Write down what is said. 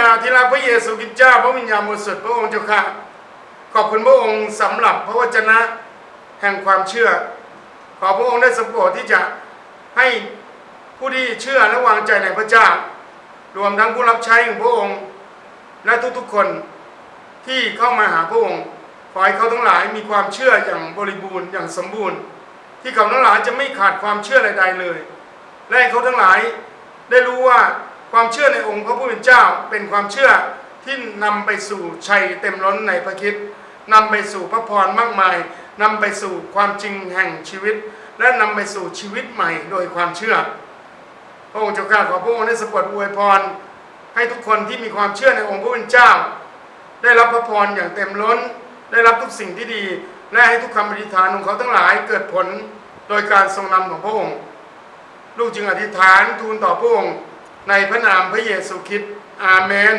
บิดาที่รักพระเยซูคริสต์เจ้าพระวิญญาณบริสุทธิ์พระองค์เจ้าค่ะขอบคุณพระองค์สำหรับพระวจนะแห่งความเชื่อ ขอพระองค์ได้สมโปรดที่จะให้ผู้ที่เชื่อและวางใจในพระเจ้า รวมทั้งผู้รับใช้ของพระองค์ และทุกๆคนที่เข้ามาหาพระองค์ขอให้เขาทั้งหลายมีความเชื่ออย่างบริบูรณ์อย่างสมบูรณ์ ที่เขาทั้งหลายจะไม่ขาดความเชื่อใดๆเลย และให้เขาทั้งหลายได้รู้ว่า ความเชื่อในองค์พระผู้เป็นเจ้าเป็นความเชื่อที่นำไปสู่ชัยเต็มล้นในพระคิดนำไปสู่พระพรมากมายนำไปสู่ความจริงแห่งชีวิต และนำไปสู่ชีวิตใหม่โดยความเชื่อ พระองค์เจ้าข้าขอพระองค์ได้สปดอวยพร ให้ทุกคนที่มีความเชื่อในองค์พระผู้เป็นเจ้า ได้รับพระพรอย่างเต็มล้น ได้รับทุกสิ่งที่ดี และให้ทุกคำอธิษฐานของเขาทั้งหลายเกิดผลโดยการทรงนำของพระองค์ ลูกจึงอธิษฐานทูลต่อพระองค์ ในพระนามพระเยซูคริสต์อาเมน